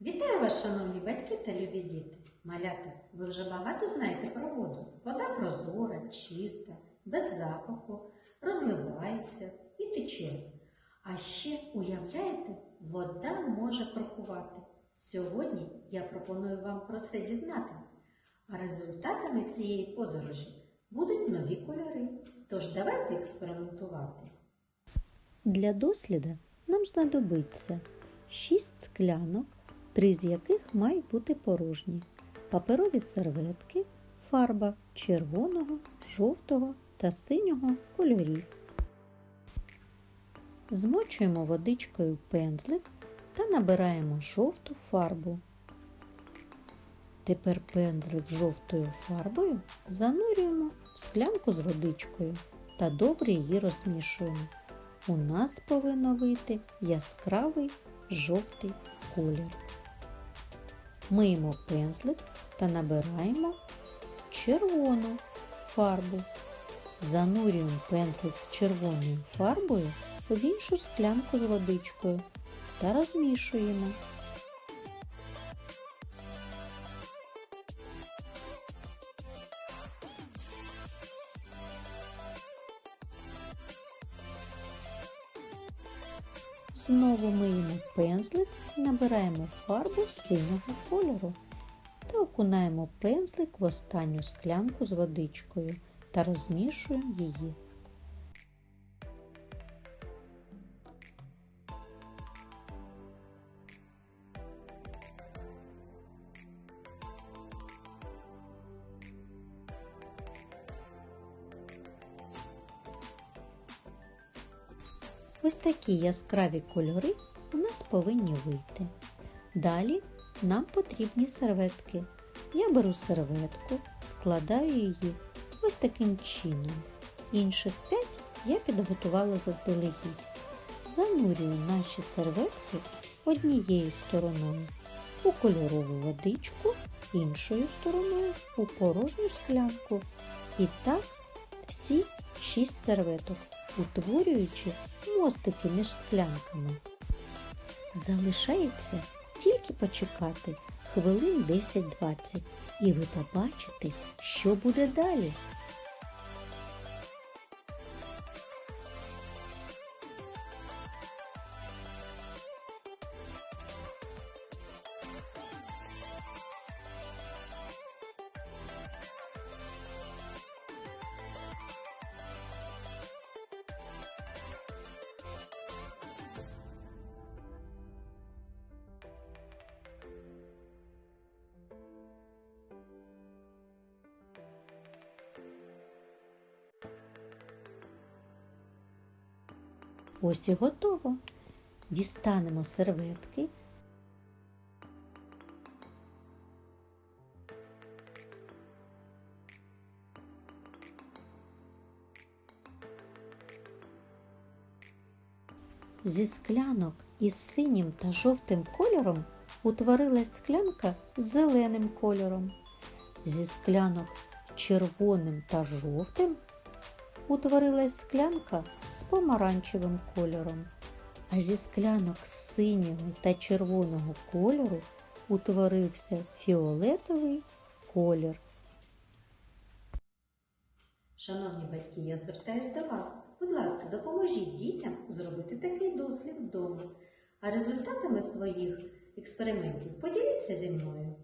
Вітаю вас, шановні батьки та любі діти. Малята, ви вже багато знаєте про воду. Вода прозора, чиста, без запаху, розливається і тече. А ще уявляєте, вода може крокувати. Сьогодні я пропоную вам про це дізнатись. А результатами цієї подорожі будуть нові кольори. Тож давайте експериментувати. Для досліду нам знадобиться 6 склянок, три з яких мають бути порожні, паперові серветки, фарба червоного, жовтого та синього кольорів. Змочуємо водичкою пензлик та набираємо жовту фарбу. Тепер пензлик жовтою фарбою занурюємо в склянку з водичкою та добре її розмішуємо. У нас повинно вийти яскравий жовтий колір. Миємо пензлик та набираємо червону фарбу. Занурюємо пензлик з червоною фарбою в іншу склянку з водичкою та розмішуємо. Знову миємо пензлик і набираємо фарбу синього кольору та окунаємо пензлик в останню склянку з водичкою та розмішуємо її. Ось такі яскраві кольори у нас повинні вийти. Далі нам потрібні серветки. Я беру серветку, складаю її ось таким чином. Інших п'ять я підготувала заздалегідь. Занурюю наші серветки однією стороною у кольорову водичку, іншою стороною у порожню склянку. І так всі шість серветок, утворюючи мостики між склянками. Залишається тільки почекати хвилин 10-20, і ви побачите, що буде далі. Ось і готово. Дістанемо серветки. Зі склянок із синім та жовтим кольором утворилась склянка з зеленим кольором. Зі склянок червоним та жовтим утворилась склянка з помаранчевим кольором, а зі склянок синього та червоного кольору утворився фіолетовий колір. Шановні батьки, я звертаюсь до вас. Будь ласка, допоможіть дітям зробити такий дослід вдома. А результатами своїх експериментів поділіться зі мною.